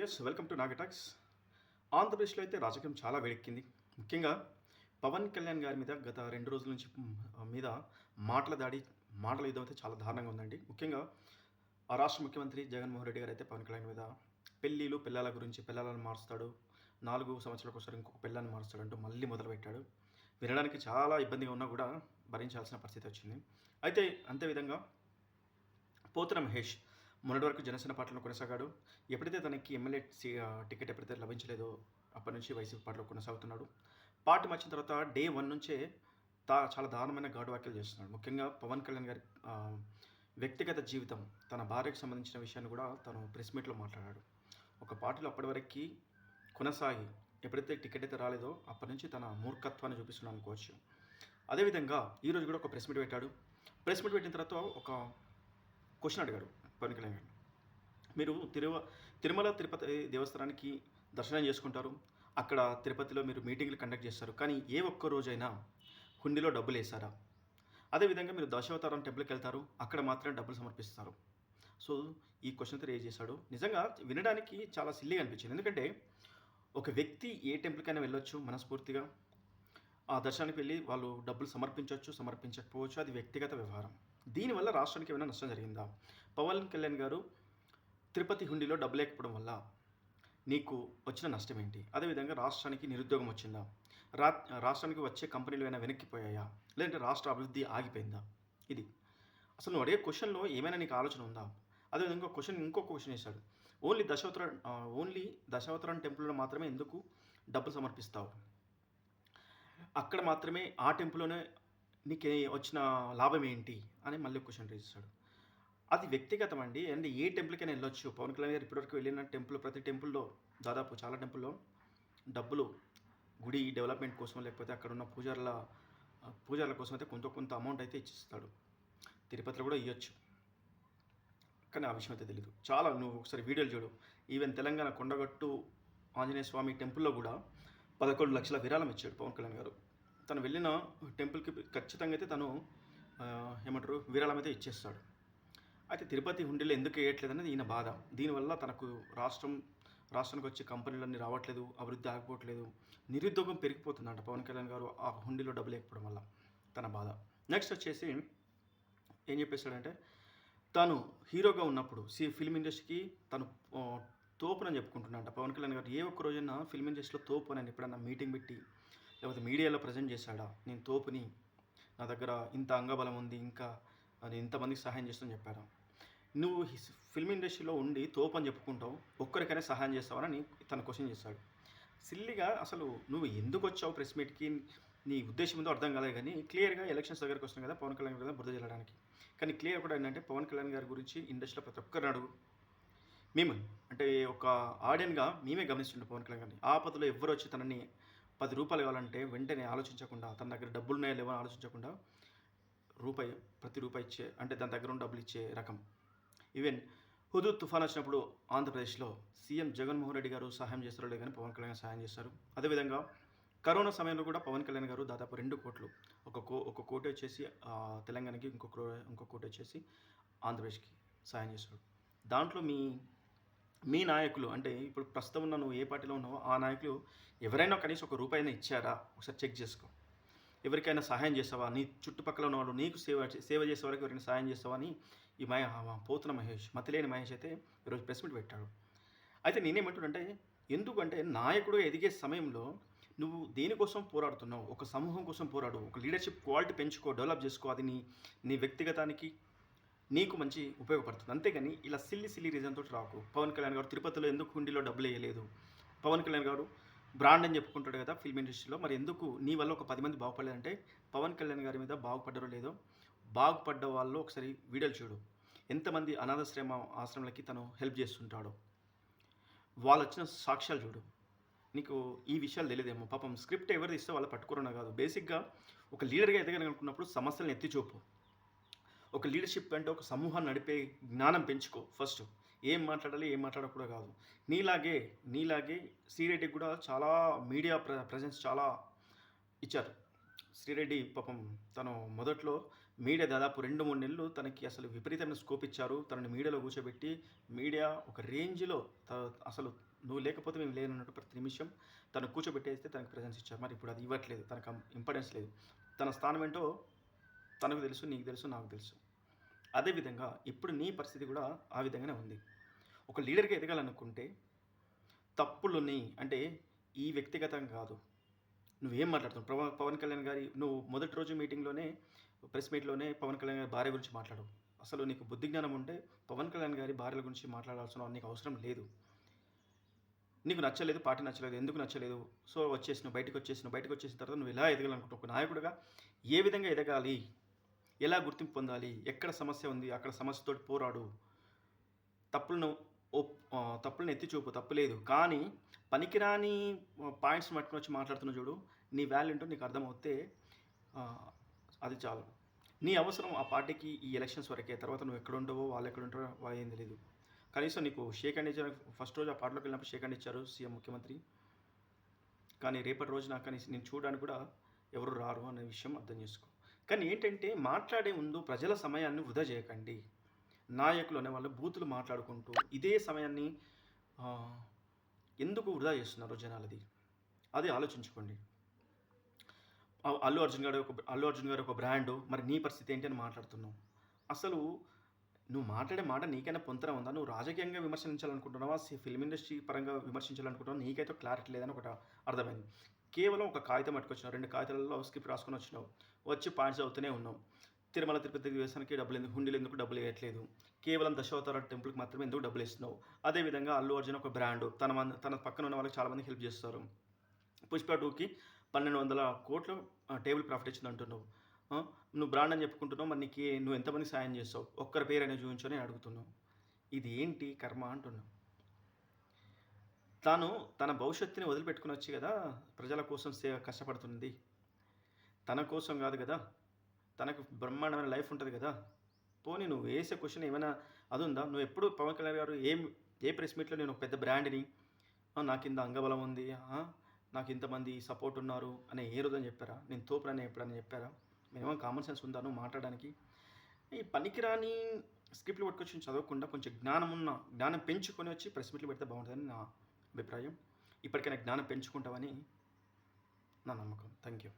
Yes welcome to Nagatalks ఆంధ్రప్రదేశ్లో అయితే రాజకీయం చాలా వేడెక్కింది. ముఖ్యంగా పవన్ కళ్యాణ్ గారి మీద గత రెండు రోజుల నుంచి మీద మాటల దాడి మాటల యుద్ధం అయితే చాలా దారుణంగా ఉందండి. ముఖ్యంగా ఆ రాష్ట్ర ముఖ్యమంత్రి జగన్మోహన్ రెడ్డి గారు అయితే పవన్ కళ్యాణ్ మీద పెళ్ళిళ్ళు పిల్లల గురించి పిల్లలను మారుస్తాడు. నాలుగు సంవత్సరాలకు ఒకసారి ఇంకొక పిల్లల్ని మారుస్తాడు అంటూ మళ్ళీ మొదలుపెట్టాడు. వినడానికి చాలా ఇబ్బందిగా ఉన్నా కూడా భరించాల్సిన పరిస్థితి వచ్చింది. అయితే అంతే విధంగా పోతున్న మహేష్ మొన్నటి వరకు జనసేన పార్టీలో కొనసాగాడు. ఎప్పుడైతే తనకి ఎమ్మెల్యే టికెట్ ఎప్పుడైతే లభించలేదో అప్పటి నుంచి వైసీపీ పార్టీలో కొనసాగుతున్నాడు. పార్టీ వచ్చిన తర్వాత డే వన్ నుంచే తా చాలా దారుణమైన గాడు వ్యాఖ్యలు చేస్తున్నాడు. ముఖ్యంగా పవన్ కళ్యాణ్ గారి వ్యక్తిగత జీవితం తన భార్యకు సంబంధించిన విషయాన్ని కూడా తను ప్రెస్ మీట్లో మాట్లాడాడు. ఒక పార్టీలో అప్పటి వరకు కొనసాగి ఎప్పుడైతే టికెట్ అయితే రాలేదో అప్పటి నుంచి తన మూర్ఖత్వాన్ని చూపిస్తున్నాను అనుకోవచ్చు. అదేవిధంగా ఈరోజు కూడా ఒక ప్రెస్ మీట్ పెట్టాడు. ప్రెస్ మీట్ పెట్టిన తర్వాత ఒక క్వశ్చన్ అడిగాడు. పవన్ మీరు తిరువ తిరుమల తిరుపతి దేవస్థానానికి దర్శనం చేసుకుంటారు. అక్కడ తిరుపతిలో మీరు మీటింగ్లు కండక్ట్ చేస్తారు. కానీ ఏ ఒక్క రోజైనా హుండీలో డబ్బులు వేసారా అదేవిధంగా మీరు దశావతారం టెంపుల్కి వెళ్తారు. అక్కడ మాత్రమే డబ్బులు సమర్పిస్తారు. సో ఈ క్వశ్చన్ రేజ్ చేశాడు. నిజంగా వినడానికి చాలా సిల్లీగా అనిపించింది. ఎందుకంటే ఒక వ్యక్తి ఏ టెంపుల్కైనా వెళ్ళొచ్చు మనస్ఫూర్తిగా. ఆ దర్శనానికి వెళ్ళి వాళ్ళు డబ్బులు సమర్పించవచ్చు సమర్పించకపోవచ్చు. అది వ్యక్తిగత వ్యవహారం. దీనివల్ల రాష్ట్రానికి ఏమైనా నష్టం జరిగిందా? పవన్ కళ్యాణ్ గారు తిరుపతి హుండీలో డబ్బు లేకపోవడం వల్ల నీకు వచ్చిన నష్టం ఏంటి? అదేవిధంగా రాష్ట్రానికి నిరుద్యోగం వచ్చిందా? రా రాష్ట్రానికి వచ్చే కంపెనీలు ఏమైనా వెనక్కిపోయాయా? లేదంటే రాష్ట్ర అభివృద్ధి ఆగిపోయిందా? ఇది. అసలు నువ్వు అడిగే క్వశ్చన్లో ఏమైనా నీకు ఆలోచన ఉందా? అదేవిధంగా క్వశ్చన్ ఇంకొక క్వశ్చన్ వేశాడు ఓన్లీ దశావతర ఓన్లీ దశావతరం టెంపుల్లో మాత్రమే ఎందుకు డబ్బులు సమర్పిస్తావు? అక్కడ మాత్రమే ఆ టెంపుల్లోనే నీకు వచ్చిన లాభం ఏంటి అని మళ్ళీ క్వశ్చన్ రేజ్ చేశాడు. అది వ్యక్తిగతం అండి. అండ్ ఏ టెంపుల్కైనా వెళ్ళొచ్చు. పవన్ కళ్యాణ్ గారు ఇప్పటివరకు వెళ్ళిన టెంపుల్ ప్రతి టెంపుల్లో దాదాపు చాలా టెంపుల్లో డబ్బులు గుడి డెవలప్మెంట్ కోసం లేకపోతే అక్కడ ఉన్న పూజారుల పూజారుల కోసం అయితే కొంత కొంత అమౌంట్ అయితే ఇచ్చిస్తాడు. తిరుపతిలో కూడా ఇవ్వచ్చు కానీ ఆ విషయం అయితే తెలియదు చాలా నువ్వు ఒకసారి వీడియోలు చూడు. ఈవెన్ తెలంగాణ కొండగట్టు ఆంజనేయ స్వామి టెంపుల్లో కూడా పదకొండు లక్షల విరాళం ఇచ్చాడు పవన్ కళ్యాణ్ గారు. తను వెళ్ళిన టెంపుల్కి ఖచ్చితంగా అయితే తను ఏమంటారు విరాళం అయితే ఇచ్చేస్తాడు. అయితే తిరుపతి హుండీలో ఎందుకు వేయట్లేదు అనేది ఈయన బాధ. దీనివల్ల తనకు రాష్ట్రం రాష్ట్రానికి వచ్చే కంపెనీలన్నీ రావట్లేదు అభివృద్ధి ఆగిపోవట్లేదు నిరుద్యోగం పెరిగిపోతుందంట పవన్ కళ్యాణ్ గారు ఆ హుండీలో డబ్బులు లేకపోవడం వల్ల తన బాధ. నెక్స్ట్ వచ్చేసి ఏం చెప్పేశాడంటే తను హీరోగా ఉన్నప్పుడు సి ఫిల్మ్ ఇండస్ట్రీకి తను తోపునని చెప్పుకుంటున్నాడంట. పవన్ కళ్యాణ్ గారు ఏ ఒక్క రోజైనా ఫిల్మ్ ఇండస్ట్రీలో తోపు అని ఎప్పుడన్నా మీటింగ్ పెట్టి లేకపోతే మీడియాలో ప్రజెంట్ చేశాడా? నేను తోపుని నా దగ్గర ఇంత అంగబలం ఉంది ఇంకా నేను ఇంతమందికి సహాయం చేస్తుందని చెప్పాడు? నువ్వు ఫిల్మ్ ఇండస్ట్రీలో ఉండి తోపు అని చెప్పుకుంటావు ఒక్కరికైనా సహాయం చేస్తావని తన క్వశ్చన్ చేశాడు. సిల్లిగా అసలు నువ్వు ఎందుకు వచ్చావు ప్రెస్ మీట్కి? నీ ఉద్దేశం ఉందో అర్థం కాలేదు కానీ క్లియర్గా ఎలక్షన్స్ దగ్గరకు వస్తుంది కదా పవన్ కళ్యాణ్ గారి బురద జల్లడానికి. కానీ క్లియర్ కూడా ఏంటంటే పవన్ కళ్యాణ్ గారి గురించి ఇండస్ట్రీలో ప్రతి ఒక్కరిని అడుగు. మేము అంటే ఒక ఆడియన్గా మేమే గమనిస్తుండే పవన్ కళ్యాణ్ గారిని. ఆపదలో ఎవరు వచ్చి తనని పది రూపాయలు ఇవ్వాలంటే వెంటనే ఆలోచించకుండా తన దగ్గర డబ్బులు ఉన్నాయో లేవో ఆలోచించకుండా రూపాయి ప్రతి రూపాయి ఇచ్చే అంటే దాని దగ్గర ఉన్న డబ్బులు ఇచ్చే రకం. ఈవెన్ హుదూ తుఫాన్ వచ్చినప్పుడు ఆంధ్రప్రదేశ్లో సీఎం జగన్మోహన్ రెడ్డి గారు సహాయం చేస్తారో లేదని కానీ పవన్ కళ్యాణ్ సహాయం చేస్తారు. అదేవిధంగా కరోనా సమయంలో కూడా పవన్ కళ్యాణ్ గారు దాదాపు రెండు కోట్లు ఒక కో ఒక కోటి వచ్చేసి తెలంగాణకి ఇంకొక రో- ఇంకొక కోటి వచ్చేసి ఆంధ్రప్రదేశ్కి సాయం చేశాడు దాంట్లో మీ మీ నాయకులు అంటే ఇప్పుడు ప్రస్తుతం ఉన్న నువ్వు ఏ పార్టీలో ఉన్నావో ఆ నాయకులు ఎవరైనా కనీసం ఒక రూపాయి ఇచ్చారా? ఒకసారి చెక్ చేసుకో. ఎవరికైనా సహాయం చేస్తావా? నీ చుట్టుపక్కల ఉన్న వాళ్ళు నీకు సేవ సేవ చేసే వరకు ఎవరైనా సహాయం చేస్తావా అని ఈ మహే పోతున్న మహేష్ మతిలేని మహేష్ అయితే ఈరోజు ప్రెస్ మీట్ పెట్టాడు. అయితే నేనేమంటున్నానంటే ఎందుకంటే నాయకుడు ఎదిగే సమయంలో నువ్వు దేనికోసం పోరాడుతున్నావు? ఒక సమూహం కోసం పోరాడు. ఒక లీడర్షిప్ క్వాలిటీ పెంచుకో డెవలప్ చేసుకో. అది నీ నీ వ్యక్తిగతానికి నీకు మంచి ఉపయోగపడుతుంది. అంతేగాని ఇలా సిల్లి సిల్లి రీజన్ తోటి రాకు. పవన్ కళ్యాణ్ గారు తిరుపతిలో ఎందుకు హుండీలో డబ్బులు వేయలేదు? పవన్ కళ్యాణ్ గారు బ్రాండ్ అని చెప్పుకుంటాడు కదా ఫిల్మ్ ఇండస్ట్రీలో మరి ఎందుకు నీ వల్ల ఒక పది మంది బాగుపడలేదంటే పవన్ కళ్యాణ్ గారి మీద బాగుపడ్డరో లేదో బాగుపడ్డ వాళ్ళు ఒకసారి వీడియోలు చూడు. ఎంతమంది అనాథాశ్రమ ఆశ్రమాలకి తను హెల్ప్ చేస్తుంటాడో. వాళ్ళు వచ్చిన సాక్ష్యాలు చూడు. నీకు ఈ విషయాలు తెలియదేమో. పాపం స్క్రిప్ట్ ఎవరు ఇస్తే వాళ్ళు పట్టుకోరన్నా కాదు. బేసిక్గా ఒక లీడర్గా ఎదగనుకున్నప్పుడు సమస్యలను ఎత్తి చూపు. ఒక లీడర్షిప్ అంటే ఒక సమూహాన్ని నడిపే జ్ఞానం పెంచుకో ఫస్ట్ ఏం మాట్లాడాలి ఏం మాట్లాడకూడదు కాదు. నీలాగే నీలాగే శ్రీరెడ్డికి కూడా చాలా మీడియా ప్ర ప్రజెన్స్ చాలా ఇచ్చారు. శ్రీరెడ్డి పాపం తను మొదట్లో మీడియా దాదాపు రెండు మూడు నెలలు తనకి అసలు విపరీతమైన స్కోప్ ఇచ్చారు. తనని మీడియాలో కూర్చోబెట్టి మీడియా ఒక రేంజ్లో త- అసలు నువ్వు లేకపోతే మేము లేనన్నట్టు ప్రతి నిమిషం తను కూర్చోబెట్టేస్తే తనకు ప్రజెన్స్ ఇచ్చారు. మరి ఇప్పుడు అది ఇవ్వట్లేదు. తనకు ఇంపార్టెన్స్ లేదు. తన స్థానం ఏంటో తనకు తెలుసు నీకు తెలుసు నాకు తెలుసు. అదేవిధంగా ఇప్పుడు నీ పరిస్థితి కూడా ఆ విధంగానే ఉంది. ఒక లీడర్గా ఎదగాలనుకుంటే తప్పులుని అంటే ఈ వ్యక్తిగతం కాదు. నువ్వేం మాట్లాడుతున్నావు? ప్రభా పవన్ కళ్యాణ్ గారి నువ్వు మొదటి రోజు మీటింగ్లోనే ప్రెస్ మీట్లోనే పవన్ కళ్యాణ్ గారి భార్య గురించి మాట్లాడు అసలు నీకు బుద్ధి జ్ఞానం ఉంటే పవన్ కళ్యాణ్ గారి భార్యల గురించి మాట్లాడాల్సిన నీకు అవసరం లేదు. నీకు నచ్చలేదు పార్టీ నచ్చలేదు ఎందుకు నచ్చలేదు? సో వచ్చేసిన బయటకు వచ్చేసిన బయటకు వచ్చేసిన తర్వాత నువ్వు ఎలా ఎదగాలనుకుంటావు ఒక నాయకుడిగా ఏ విధంగా ఎదగాలి? ఎలా గుర్తింపు పొందాలి? ఎక్కడ సమస్య ఉంది? అక్కడ సమస్యతో పోరాడు. తప్పులను ఒప్- తప్పులను ఎత్తి చూపు తప్పులేదు కానీ పనికిరాని పాయింట్స్ పట్టుకుని వచ్చి మాట్లాడుతున్న చూడు నీ వాల్యూ ఏంటో నీకు అర్థమవుతే అది చాలు. నీ అవసరం ఆ పార్టీకి ఈ ఎలక్షన్స్ వరకే. తర్వాత నువ్వు ఎక్కడ ఉండవో వాళ్ళు ఎక్కడ ఉంటారో వాళ్ళు ఏం తెలియదు కనీసం నీకు షేక్ హ్యాండ్ ఇచ్చారు. ఫస్ట్ రోజు ఆ పార్టీలోకి వెళ్ళినప్పుడు షేక్ హ్యాండ్ ఇచ్చారు సీఎం ముఖ్యమంత్రి. కానీ రేపటి రోజు నాకు నేను చూడడానికి కూడా ఎవరు రారు అనే విషయం అర్థం చేసుకో. కానీ ఏంటంటే మాట్లాడే ముందు ప్రజల సమయాన్ని వృధా చేయకండి. నాయకులు అనే వాళ్ళు బూతులు మాట్లాడుకుంటూ ఇదే సమయాన్ని ఎందుకు వృధా చేస్తున్నారు జనాలది. అది ఆలోచించుకోండి. అల్లు అర్జున్ గారు ఒక అల్లు అర్జున్ గారు ఒక బ్రాండ్ మరి నీ పరిస్థితి ఏంటి అని మాట్లాడుతున్నావు. అసలు నువ్వు మాట్లాడే మాట నీకైనా పొంతన ఉందా? నువ్వు రాజకీయంగా విమర్శించాలనుకుంటున్నావా? ఫిల్మ్ ఇండస్ట్రీ పరంగా విమర్శించాలనుకుంటున్నావా? నీకైతే క్లారిటీ లేదని ఒకటి అర్థమైంది. కేవలం ఒక కాగితం పట్టుకొచ్చినావు రెండు కాగితాలలో స్క్రిప్ట్ రాసుకొని వచ్చినావు వచ్చి పాయింట్స్ అవుతూనే ఉన్నాం తిరుమల తిరుపతి దేవస్థానానికి డబ్బులు ఎందుకు హుండీలు ఎందుకు డబ్బులు వేయట్లేదు కేవలం దశావతార టెంపుల్కి మాత్రమే ఎందుకు డబ్బులు ఇస్తున్నావు? అదేవిధంగా అల్లు అర్జున్ ఒక బ్రాండ్ తన మంది తన పక్కన ఉన్న వాళ్ళకి చాలామంది హెల్ప్ చేస్తారు. పుష్ప టూకి పన్నెండు వందల కోట్లు టేబుల్ ప్రాఫిట్ ఇచ్చింది అంటున్నావు. నువ్వు బ్రాండ్ అని చెప్పుకుంటున్నావు మరి నీకు నువ్వు ఎంతమంది సాయం చేస్తావు? ఒక్కరి పేరు అనేది చూపించని అడుగుతున్నావు. ఇది ఏంటి కర్మ అంటున్నావు? తాను తన భవిష్యత్తుని వదిలిపెట్టుకుని వచ్చి కదా ప్రజల కోసం సే కష్టపడుతుంది. తన కోసం కాదు కదా తనకు బ్రహ్మాండమైన లైఫ్ ఉంటుంది కదా. పోనీ నువ్వు వేసే క్వశ్చన్ ఏమైనా అది ఉందా నువ్వు ఎప్పుడు పవన్ కళ్యాణ్ గారు ఏం ఏ ప్రెస్ మీట్లో నేను ఒక పెద్ద బ్రాండ్ని నాకు ఇంత అంగబలం ఉంది నాకు ఇంతమంది సపోర్ట్ ఉన్నారు అని ఏ రోజు అని చెప్పారా? నేను తోపునని ఎప్పుడని చెప్పారా? మేమేమో కామన్ సెన్స్ ఉందా నువ్వు మాట్లాడడానికి? ఈ పనికిరాని స్క్రిప్ట్లు పట్టుకొచ్చి చదవకుండా కొంచెం జ్ఞానం ఉన్న జ్ఞానం పెంచుకొని వచ్చి ప్రెస్ మీట్లు పెడితే బాగుంటుందని నా అభిప్రాయం. ఇప్పటికైనా జ్ఞానం పెంచుకుంటామని నా నమ్మకం. Thank you